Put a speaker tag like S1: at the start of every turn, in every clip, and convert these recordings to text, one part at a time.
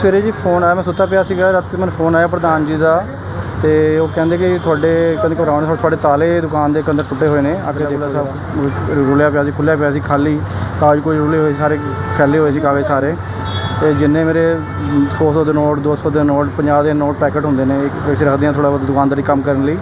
S1: ਸਵੇਰੇ ਜੀ ਫੋਨ ਆਇਆ, ਮੈਂ ਸੁੱਤਾ ਪਿਆ ਸੀਗਾ, ਰਾਤੀ ਮੈਨੂੰ ਫੋਨ ਆਇਆ ਪ੍ਰਧਾਨ ਜੀ ਦਾ ਤੇ ਉਹ ਕਹਿੰਦੇ ਕਿ ਤੁਹਾਡੇ ਕਹਿੰਦੇ ਘਬਰਾਉਣ ਦੀ ਤੁਹਾਡੇ ਤਾਲੇ ਦੁਕਾਨ ਦੇ ਅੰਦਰ ਟੁੱਟੇ ਹੋਏ ਨੇ ਅੱਗੇ ਕੇ ਦੇਖੋ ਸਭ ਰੁਲਿਆ ਪਿਆ ਸੀ ਖੁੱਲਿਆ ਪਿਆ ਸੀ, ਖਾਲੀ, ਕਾਗਜ਼ ਕੋਈ ਰੁਲੇ ਹੋਏ ਸਾਰੇ ਫੈਲੇ ਹੋਏ ਸੀ ਕਾਗਜ਼ ਸਾਰੇ। ਤੇ ਜਿੰਨੇ ਮੇਰੇ 100 ਦੇ ਨੋਟ 200 ਦੇ ਨੋਟ 50 ਦੇ ਨੋਟ ਪੈਕੇਟ ਹੁੰਦੇ ਨੇ, ਇੱਕ ਕਿਸੇ ਰੱਖਦੇ ਆ ਥੋੜਾ ਬਹੁਤ ਦੁਕਾਨਦਾਰੀ ਕੰਮ ਕਰਨ ਲਈ।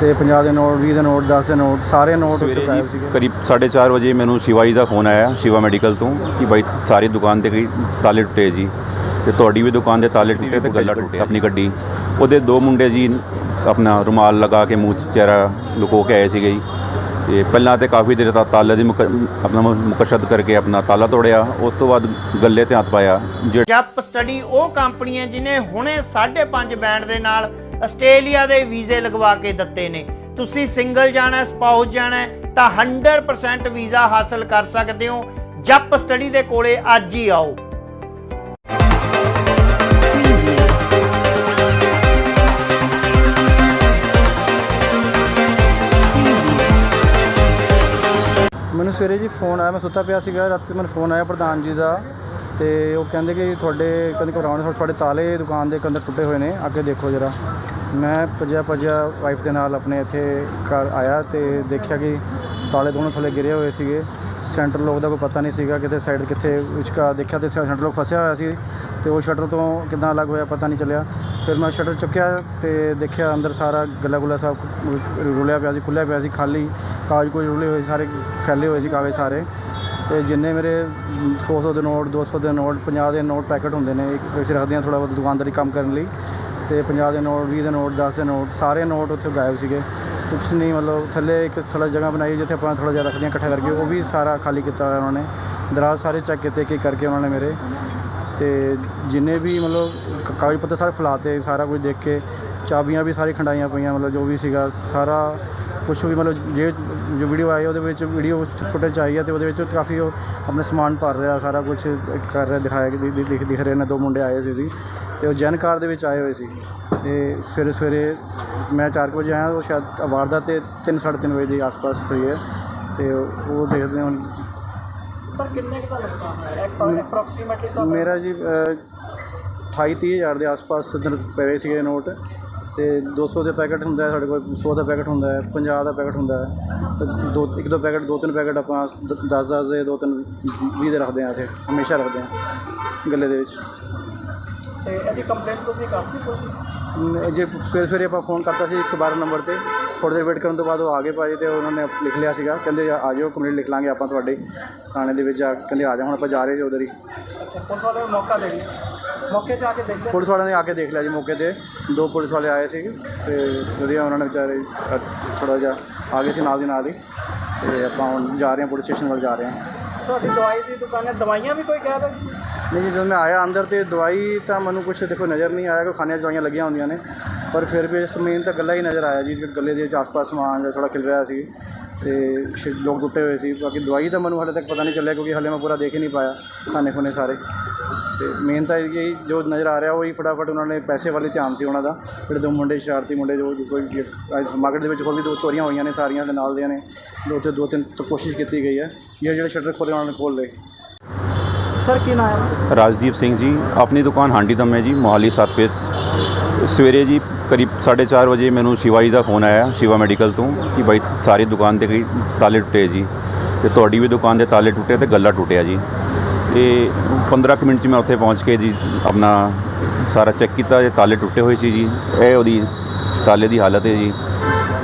S1: ਤੇ 50 ਦੇ ਨੋਟ 20 ਦੇ ਨੋਟ 10 ਦੇ ਨੋਟ ਸਾਰੇ ਨੋਟ
S2: ਸਵੇਰੇ
S1: ਗਾਇਬ
S2: ਜੀ
S1: ਸੀਗੇ।
S2: ਕਰੀਬ 4:30 ਵਜੇ ਮੈਨੂੰ ਸ਼ਿਵਾਜੀ ਦਾ ਫੋਨ ਆਇਆ ਸ਼ਿਵਾ ਮੈਡੀਕਲ ਤੋਂ ਕਿ ਬਾਈ ਸਾਰੀ ਦੁਕਾਨ ਤੇ ਕਈ ਤਾਲੇ ਟੁੱਟੇ ਜੀ। ਤੇ ਤੁਹਾਡੀ ਵੀ ਦੁਕਾਨ ਦੇ ਤਾਲੇ ਟੁੱਟੇ ਤੇ ਗੱਲਾ ਟੁੱਟੇ। ਆਪਣੀ ਗੱਡੀ। ਉਹਦੇ ਦੋ ਮੁੰਡੇ ਜੀ ਆਪਣਾ ਰੁਮਾਲ ਲਗਾ ਕੇ ਮੂੰਹ 'ਚ ਚਿਹਰਾ ਲੁਕੋ ਕੇ ਆਏ ਸੀਗੇ ਜੀ। ਤੇ ਪਹਿਲਾਂ ਤੇ ਕਾਫੀ ਦੇਰ ਤੱਕ ਤਾਲੇ ਦੀ ਆਪਣਾ ਮੁਕਸ਼ਦ ਕਰਕੇ ਆਪਣਾ ਤਾਲਾ ਤੋੜਿਆ। ਉਸ ਤੋਂ ਬਾਅਦ ਗੱਲੇ ਤੇ ਹੱਥ ਪਾਇਆ। ਜਿਹੜਾ
S3: ਜੱਪ ਸਟੱਡੀ ਉਹ ਕੰਪਨੀ ਹੈ ਜਿਨੇ ਹੁਣੇ 5.5 ਬੈਂਡ ਦੇ ਨਾਲ ਆਸਟ੍ਰੇਲੀਆ ਦੇ ਵੀਜ਼ੇ ਲਗਵਾ ਕੇ ਦਿੱਤੇ ਨੇ। ਤੁਸੀਂ ਸਿੰਗਲ ਜਾਣਾ, ਸਪਾਊਸ ਜਾਣਾ, ਤਾਂ 100% ਵੀਜ਼ਾ ਹਾਸਲ ਕਰ ਸਕਦੇ ਹੋ। ਜੱਪ ਸਟੱਡੀ ਦੇ ਕੋਲੇ ਅੱਜ ਹੀ ਆਓ।
S1: ਮੈਨੂੰ ਸਵੇਰੇ ਜੀ ਫੋਨ ਆਇਆ, ਮੈਂ ਸੁੱਤਾ ਪਿਆ ਸੀਗਾ, ਰਾਤੀ ਮੈਨੂੰ ਫੋਨ ਆਇਆ ਪ੍ਰਧਾਨ ਜੀ ਦਾ। ਤੇ ਉਹ ਕਹਿੰਦੇ ਕਿ ਤੁਹਾਡੇ ਕਹਿੰਦੇ ਘਬਰਾਉਣ ਦੀ ਤੁਹਾਡੇ ਤਾਲੇ ਦੁਕਾਨ ਦੇ ਅੰਦਰ ਟੁੱਟੇ ਹੋਏ ਨੇ, ਅੱਗੇ ਦੇਖੋ ਜਰਾ। ਮੈਂ ਭੱਜਿਆ ਭੱਜਿਆ ਵਾਈਫ ਦੇ ਨਾਲ ਆਪਣੇ ਇੱਥੇ ਘਰ ਆਇਆ ਤੇ ਦੇਖਿਆ ਕਿ ਤਾਲੇ ਦੋਨੋਂ ਥੱਲੇ ਗਿਰੇ ਹੋਏ ਸੀਗੇ। ਸੈਂਟਰ ਲੋਕ ਦਾ ਕੋਈ ਪਤਾ ਨਹੀਂ ਸੀਗਾ ਕਿਤੇ ਸਾਈਡ ਕਿੱਥੇ ਵਿਚਕਾਰ ਦੇਖਿਆ ਤੇ ਸੈਂਟਰ ਲੋਕ ਫਸਿਆ ਹੋਇਆ ਸੀ ਤੇ ਉਹ ਸ਼ਟਰ ਤੋਂ ਕਿੱਦਾਂ ਅਲੱਗ ਹੋਇਆ ਪਤਾ ਨਹੀਂ ਚੱਲਿਆ। ਫਿਰ ਮੈਂ ਸ਼ਟਰ ਚੁੱਕਿਆ ਤੇ ਦੇਖਿਆ ਅੰਦਰ ਸਾਰਾ ਗੱਲਾ ਗੁੱਲਾ ਸਭ ਰੁਲਿਆ ਪਿਆ ਸੀ, ਖੁੱਲਿਆ ਪਿਆ ਸੀ, ਖਾਲੀ ਕਾਗਜ਼ ਕੋਈ ਰੁਲੇ ਹੋਏ ਸਾਰੇ ਫੈਲੇ ਹੋਏ ਸੀ ਕਾਗਜ਼ ਸਾਰੇ। ਤੇ ਜਿੰਨੇ ਮੇਰੇ 100 ਦੇ ਨੋਟ 200 ਦੇ ਨੋਟ 50 ਦੇ ਨੋਟ ਪੈਕਟ ਹੁੰਦੇ ਨੇ, ਇੱਕ ਕਿਸੇ ਰੱਖਦੇ ਆ ਥੋੜਾ ਬਹੁਤ ਦੁਕਾਨਦਾਰੀ ਕੰਮ ਕਰਨ ਲਈ। ਤੇ 50 ਦੇ ਨੋਟ 20 ਦੇ ਨੋਟ 10 ਦੇ ਨੋਟ, ਸਾਰੇ ਨੋਟ ਉੱਥੇ ਗਾਇਬ ਸੀਗੇ। ਕੁਛ ਨਹੀਂ, ਮਤਲਬ ਥੱਲੇ ਇੱਕ ਥੋੜਾ ਜਗ੍ਹਾ ਬਣਾਈ ਜਿੱਥੇ ਆਪਾਂ ਥੋੜਾ ਜਿਹਾ ਰੱਖਦੇ ਹਾਂ ਇਕੱਠਾ ਕਰਕੇ, ਉਹ ਵੀ ਸਾਰਾ ਖਾਲੀ ਕੀਤਾ ਹੋਇਆ ਉਹਨਾਂ ਨੇ। ਦਰਾਜ਼ ਸਾਰੇ ਚੈੱਕ ਕੀਤੇ ਕਿ ਕਰਕੇ ਉਹਨਾਂ ਨੇ ਮੇਰੇ। ਤੇ ਜਿੰਨੇ ਵੀ ਮਤਲਬ ਕਾਗਜ਼ ਪੱਤਰ ਸਾਰੇ ਫਲਾਤੇ, ਸਾਰਾ ਕੁਝ ਦੇਖ ਕੇ, ਚਾਬੀਆਂ ਵੀ ਸਾਰੀ ਖੰਡਾਈਆਂ ਪਈਆਂ, ਮਤਲਬ ਜੋ ਵੀ ਸੀਗਾ, ਸਾਰਾ ਕੁਛ ਵੀ ਮਤਲਬ ਜੇ ਜੋ ਵੀਡੀਓ ਆਈ ਉਹਦੇ ਵਿੱਚ ਵੀਡੀਓ ਫੁਟੇਜ ਆਈ ਹੈ ਤੇ ਉਹਦੇ ਵਿੱਚ ਕਾਫੀ ਉਹ ਆਪਣਾ ਸਮਾਨ ਭਰ ਰਿਹਾ, ਸਾਰਾ ਕੁਝ ਕਰ ਰਿਹਾ, ਦਿਖਾਇਆ ਕਿ ਦਿਖ ਦਿਖ ਰਹੇ ਨੇ, ਦੋ ਮੁੰਡੇ ਆਏ ਸੀ ਸੀ ਤੇ ਉਹ ਜੈਨ ਕਾਰ ਦੇ ਵਿੱਚ ਆਏ ਹੋਏ ਸੀ। ਤੇ ਸਵੇਰੇ ਸਵੇਰੇ ਮੈਂ 4 ਵਜੇ ਆਇਆ, ਉਹ ਸ਼ਾਇਦ ਵਾਰਦਾਤ ਤੇ 3:30 ਵਜੇ ਦੇ ਆਸ-ਪਾਸ ਹੋਈ ਹੈ ਤੇ ਉਹ ਦੇਖਦੇ ਹੁਣ
S3: ਸਰ ਕਿੰਨੇ ਦਾ ਨੁਕਸਾਨ ਹੈ ਅਪਰੋਕਸੀਮੇਟਲੀ
S1: ਮੇਰਾ ਜੀ 28 ਹਜ਼ਾਰ ਦੇ ਆਸ-ਪਾਸ ਦਿਨ ਪਏ ਸੀਗੇ ਨੋਟ ਤੇ 200 ਦੇ ਪੈਕਟ ਹੁੰਦਾ ਹੈ ਸਾਡੇ ਕੋਲ 100 ਦਾ ਪੈਕਟ ਹੁੰਦਾ ਹੈ 50 ਦਾ ਪੈਕਟ ਹੁੰਦਾ ਹੈ। ਤੇ ਦੋ ਇੱਕ ਦੋ ਪੈਕਟ ਦੋ ਤਿੰਨ ਪੈਕਟ ਆਪਾਂ 10-10 ਦੇ ਦੋ ਤਿੰਨ 20 ਦੇ ਰੱਖਦੇ ਹਾਂ ਇੱਥੇ ਹਮੇਸ਼ਾ ਰੱਖਦੇ ਹਾਂ ਗੱਲੇ ਦੇ ਵਿੱਚ।
S3: ਤੇ ਇਹਦੀ ਕੰਪਲੇਂਟ ਤੁਸੀਂ ਕਰਤੀ ਕੋਈ?
S1: ਨ- ਜੇ ਸਵੇਰੇ ਸਵੇਰੇ ਆਪਾਂ ਫੋਨ ਕਰਤਾ ਸੀ 112 ਨੰਬਰ ਤੇ ਥੋੜ੍ਹੀ ਦੇਰ ਵੇਟ ਕਰਨ ਤੋਂ ਬਾਅਦ ਉਹ ਆ ਗਏ ਭਾਜੀ ਤੇ ਉਹਨਾਂ ਨੇ ਲਿਖ ਲਿਆ ਸੀਗਾ। ਕਹਿੰਦੇ ਆ ਜਾਓ ਕੰਪਲੀਟ ਲਿਖ ਲਾਂਗੇ ਆਪਾਂ ਤੁਹਾਡੇ ਥਾਣੇ ਦੇ ਵਿੱਚ ਜਾ ਕਹਿੰਦੇ ਆ ਜਾ ਹੁਣ ਆਪਾਂ ਜਾ ਰਹੇ ਜੀ ਉਧਰ ਹੀ।
S3: ਪੁਲਿਸ ਵਾਲੇ ਨੂੰ ਮੌਕਾ ਦੇ ਦਿਓ ਮੌਕੇ 'ਤੇ ਆ ਕੇ ਦੇਖਦੇ
S1: ਪੁਲਿਸ ਵਾਲਿਆਂ ਨੇ ਆ ਕੇ ਦੇਖ ਲਿਆ ਜੀ ਮੌਕੇ ਤੇ। ਦੋ ਪੁਲਿਸ ਵਾਲੇ ਆਏ ਸੀ ਤੇ ਵਧੀਆ ਉਹਨਾਂ ਨੇ ਵਿਚਾਰੇ ਥੋੜਾ ਜਿਹਾ ਆ ਗਏ ਸੀ ਨਾਲ ਦੀ ਨਾਲ ਹੀ। ਤੇ ਆਪਾਂ ਹੁਣ ਜਾ ਰਹੇ ਹਾਂ ਪੁਲਿਸ ਸਟੇਸ਼ਨ ਵੱਲ ਜਾ ਰਹੇ ਹਾਂ।
S3: ਤੁਹਾਡੀ ਦਵਾਈ ਦੀ ਦੁਕਾਨ ਹੈ ਦਵਾਈਆਂ ਵੀ ਕੋਈ ਕਹਿ ਰਿਹਾ?
S1: ਨਹੀਂ ਜੀ ਜਦੋਂ ਮੈਂ ਆਇਆ ਅੰਦਰ ਤੇ ਦਵਾਈ ਤਾਂ ਮੈਨੂੰ ਕੁਛ ਦੇਖੋ ਨਜ਼ਰ ਨਹੀਂ ਆਇਆ ਕਿ ਖਾਣੇ ਦਵਾਈਆਂ ਲੱਗੀਆਂ ਹੁੰਦੀਆਂ ਨੇ। ਪਰ ਫਿਰ ਵੀ ਸਮੇਨ ਤਾਂ ਗੱਲਾ ਹੀ ਨਜ਼ਰ ਆਇਆ ਜੀ ਕਿ ਗੱਲੇ ਦੇ ਵਿੱਚ ਆਸ-ਪਾਸ ਸਮਾਨ ਥੋੜਾ ਖਿਲ ਰਿਹਾ ਸੀ ਤੇ ਲੋਕ ਟੁੱਟੇ ਹੋਏ ਸੀ। ਬਾਕੀ ਦਵਾਈ ਤਾਂ ਮੈਨੂੰ ਹਾਲੇ ਤੱਕ ਪਤਾ ਨਹੀਂ ਚੱਲਿਆ ਕਿਉਂਕਿ ਹਾਲੇ ਮੈਂ ਪੂਰਾ ਦੇਖ ਹੀ ਨਹੀਂ ਪਾਇਆ ਖਾਣੇ ਖੁਣੇ ਸਾਰੇ। ਤੇ ਮੇਨ ਤਾਂ ਇਹ ਜੋ ਨਜ਼ਰ ਆ ਰਿਹਾ ਉਹੀ ਫਟਾਫਟ ਉਹਨਾਂ ਨੇ ਪੈਸੇ ਵੱਲ ਹੀ ਧਿਆਨ ਸੀ ਉਹਨਾਂ ਦਾ। ਜਿਹੜੇ ਦੋ ਮੁੰਡੇ ਸ਼ਰਾਰਤੀ ਮੁੰਡੇ ਜੋ ਕੋਈ ਮਾਰਕੀਟ ਦੇ ਵਿੱਚ ਹੋਰ ਵੀ ਦੋ ਚੋਰੀਆਂ ਹੋਈਆਂ ਨੇ ਸਾਰੀਆਂ ਦੇ ਨਾਲ ਦੀਆਂ ਨੇ ਦੋ ਤੇ ਦੋ ਤਿੰਨ ਤੋਂ ਕੋਸ਼ਿਸ਼ ਕੀਤੀ ਗਈ ਹੈ ਇਹ ਜਿਹੜੇ ਸ਼ਟਰ ਖੋਲ੍ਹੇ ਉਹਨਾਂ ਨੇ ਖੋਲ੍ਹ ਲਏ।
S3: ਸਰ ਕੀ ਨਾਮ ਹੈ?
S2: ਰਾਜਦੀਪ ਸਿੰਘ ਜੀ ਆਪਣੀ ਦੁਕਾਨ ਹਾਂਡੀ ਦਮ ਹੈ ਜੀ ਮੋਹਾਲੀ ਸੱਤ ਫੇਸ ਸਵੇਰੇ ਜੀ ਕਰੀਬ 4:30 ਵਜੇ ਮੈਨੂੰ ਸ਼ਿਵਾਜੀ ਦਾ ਫੋਨ ਆਇਆ, ਸ਼ਿਵਾ ਮੈਡੀਕਲ ਤੋਂ, ਕਿ ਬਾਈ ਸਾਰੀ ਦੁਕਾਨ ਤੇ ਕਈ ਤਾਲੇ ਟੁੱਟੇ ਜੀ। ਤੇ ਤੁਹਾਡੀ ਵੀ ਦੁਕਾਨ ਦੇ ਤਾਲੇ ਟੁੱਟੇ ਤੇ ਗੱਲਾ ਟੁੱਟਿਆ ਜੀ। ਤੇ 15 ਕੁ ਮਿੰਟ 'ਚ ਮੈਂ ਉੱਥੇ ਪਹੁੰਚ ਕੇ ਜੀ ਆਪਣਾ ਸਾਰਾ ਚੈੱਕ ਕੀਤਾ ਜੇ ਤਾਲੇ ਟੁੱਟੇ ਹੋਏ ਸੀ ਜੀ। ਇਹ ਉਹਦੀ ਤਾਲੇ ਦੀ ਹਾਲਤ ਹੈ ਜੀ।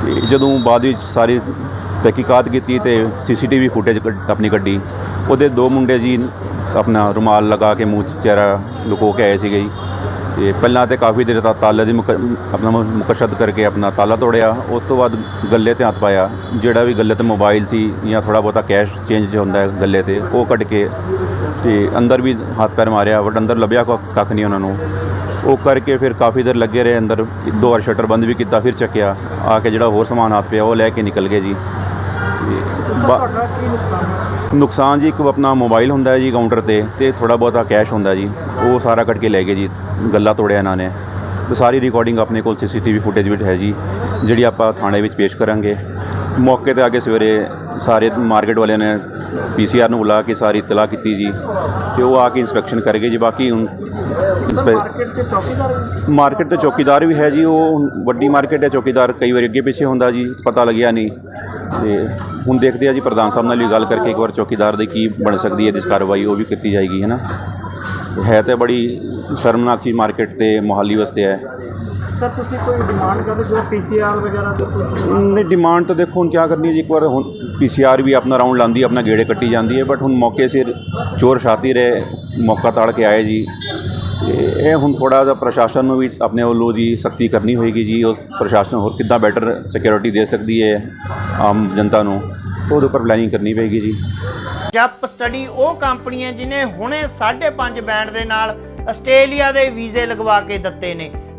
S2: ਤੇ ਜਦੋਂ ਬਾਅਦ ਵਿੱਚ ਸਾਰੀ ਤਹਿਕੀਕਾਤ ਕੀਤੀ ਤੇ ਸੀਸੀਟੀਵੀ ਫੁਟੇਜ ਆਪਣੀ ਕੱਢੀ, ਉਹਦੇ ਦੋ ਮੁੰਡੇ ਜੀ ਆਪਣਾ ਰੁਮਾਲ ਲਗਾ ਕੇ ਮੂੰਹ 'ਚ ਚਿਹਰਾ ਲੁਕੋ ਕੇ ਆਏ ਸੀਗੇ ਜੀ। ਤੇ ਪਹਿਲਾਂ ਤੇ ਕਾਫੀ ਦੇਰ ਤੱਕ ਤਾਲੇ ਦੀ ਮੁਕ- ਆਪਣਾ ਮੁ- ਮੁਕਸ਼ਦ ਕਰਕੇ ਆਪਣਾ ਤਾਲਾ ਤੋੜਿਆ। ਉਸ ਤੋਂ ਬਾਅਦ ਗੱਲੇ ਤੇ ਹੱਥ ਪਾਇਆ। ਜਿਹੜਾ ਵੀ ਗੱਲੇ ਤੇ ਮੋਬਾਈਲ ਸੀ ਜਾਂ ਥੋੜਾ ਬਹੁਤਾ ਕੈਸ਼ ਚੇਂਜ ਹੁੰਦਾ ਹੈ ਗੱਲੇ ਤੇ, ਉਹ ਕੱਢ ਕੇ ਤੇ ਅੰਦਰ ਵੀ ਹੱਥ ਪੈਰ ਮਾਰਿਆ ਬਟ ਅੰਦਰ ਲੱਭਿਆ ਕੁ- ਕੱਖ ਨਹੀਂ ਉਹਨਾਂ ਨੂੰ। ਉਹ ਕਰਕੇ ਫਿਰ ਕਾਫੀ ਦੇਰ ਲੱਗੇ ਰਹੇ ਅੰਦਰ। ਇੱਕ ਦੋ ਵਾਰ ਸ਼ਟਰ ਬੰਦ ਵੀ ਕੀਤਾ, ਫਿਰ ਚੱਕਿਆ। ਆ ਕੇ ਜਿਹੜਾ ਹੋਰ ਸਮਾਨ ਹੱਥ ਪਿਆ, ਉਹ ਲੈ ਕੇ ਨਿਕਲ ਗਏ ਜੀ। ਤੇ ਬਾ-
S3: ਤੁਹਾਡਾ ਕੀ ਨੁਕਸਾਨ
S2: ਜੀ ਇੱਕ ਆਪਣਾ ਮੋਬਾਈਲ ਹੁੰਦਾ ਹੈ ਜੀ ਕਾਊਂਟਰ ਤੇ ਤੇ ਥੋੜਾ ਬਹੁਤਾ ਕੈਸ਼ ਹੁੰਦਾ ਜੀ। ਉਹ ਸਾਰਾ ਕੱਢ ਕੇ ਲੈ ਗਏ ਜੀ ਗੱਲਾ ਤੋੜਿਆ ਇਹਨਾਂ ਨੇ। ਤੇ ਸਾਰੀ ਰਿਕਾਰਡਿੰਗ ਆਪਣੇ ਕੋਲ ਸੀਸੀਟੀਵੀ ਫੁਟੇਜ ਵਿੱਚ ਹੈ ਜੀ ਜਿਹੜੀ ਆਪਾਂ ਥਾਣੇ ਵਿੱਚ ਪੇਸ਼ ਕਰਾਂਗੇ। ਮੌਕੇ ਤੇ ਆ ਕੇ ਸਵੇਰੇ ਸਾਰੇ ਮਾਰਕੀਟ ਵਾਲਿਆਂ ਨੇ ਪੀਸੀਆਰ ਨੂੰ ਬੁਲਾ ਕੇ ਸਾਰੀ ਇਤਲਾਹ ਕੀਤੀ ਜੀ ਤੇ ਉਹ ਆ ਕੇ ਇਨਸਪੈਕਸ਼ਨ ਕਰ ਗਏ ਜੀ। ਬਾਕੀ ਹੁਣ
S1: ਮਾਰਕੀਟ
S2: ਤੇ ਚੌਕੀਦਾਰ ਵੀ ਹੈ ਜੀ। ਉਹ ਵੱਡੀ ਮਾਰਕੀਟ ਹੈ ਚੌਕੀਦਾਰ ਕਈ ਵਾਰੀ ਅੱਗੇ ਪਿੱਛੇ ਹੁੰਦਾ ਜੀ ਪਤਾ ਲੱਗਿਆ ਨਹੀਂ। ਤੇ ਹੁਣ ਦੇਖਦੇ ਆ ਜੀ ਪ੍ਰਧਾਨ ਸਾਹਿਬ ਨਾਲ ਵੀ ਗੱਲ ਕਰਕੇ ਇੱਕ ਵਾਰ ਚੌਕੀਦਾਰ ਦੀ ਕੀ ਬਣ ਸਕਦੀ ਹੈ ਇਸ ਕਾਰਵਾਈ ਉਹ ਵੀ ਕੀਤੀ ਜਾਏਗੀ ਹੈ ਨਾ? ਹੈ ਤੇ ਬੜੀ ਸ਼ਰਮਨਾਕ ਚੀਜ਼ ਮਾਰਕੀਟ ਤੇ ਮੋਹਾਲੀ ਵਾਸਤੇ ਹੈ।
S1: ਸਰ ਤੁਸੀਂ ਕੋਈ ਡਿਮਾਂਡ ਕਰਦੇ ਜੋ ਪੀਸੀਆਰ ਵਗੈਰਾ ਦੇ
S2: ਨਹੀਂ ਡਿਮਾਂਡ ਤਾਂ ਦੇਖੋ ਹੁਣ ਕੀ ਕਰਨੀ ਹੈ ਜੀ ਇੱਕ ਵਾਰ ਹੁਣ ਪੀਸੀਆਰ ਵੀ ਆਪਣਾ ਰਾਉਂਡ ਲਾਉਂਦੀ ਹੈ ਆਪਣਾ ਗੇੜੇ ਕੱਟੀ ਜਾਂਦੀ ਹੈ ਬਟ ਹੁਣ ਮੌਕੇ ਸਿਰ ਚੋਰ ਛਾਤੀ ਰਹੇ ਮੌਕਾ ਤਾੜ ਕੇ ਆਏ ਜੀ। ਤੇ ਇਹ ਹੁਣ ਥੋੜਾ ਜਿਹਾ ਪ੍ਰਸ਼ਾਸਨ ਨੂੰ ਵੀ ਆਪਣੇ ਵੱਲੋਂ ਜੀ ਸਖਤੀ ਕਰਨੀ ਹੋਏਗੀ ਜੀ ਉਸ ਪ੍ਰਸ਼ਾਸਨ ਹੋਰ ਕਿੱਦਾਂ ਬੈਟਰ ਸਿਕਿਉਰਿਟੀ ਦੇ ਸਕਦੀ ਹੈ ਆਮ ਜਨਤਾ ਨੂੰ ਉਹਦੇ ਉੱਪਰ ਪਲੈਨਿੰਗ ਕਰਨੀ ਪਏਗੀ ਜੀ।
S3: ਜਪ ਸਟੱਡੀ ਉਹ ਕੰਪਨੀ ਹੈ ਜਿਨੇ ਹੁਣੇ 5.5 ਬੈਂਡ ਦੇ ਨਾਲ ਆਸਟ੍ਰੇਲੀਆ ਦੇ ਵੀਜ਼ੇ ਲਗਵਾ ਕੇ ਦਿੱਤੇ ਨੇ।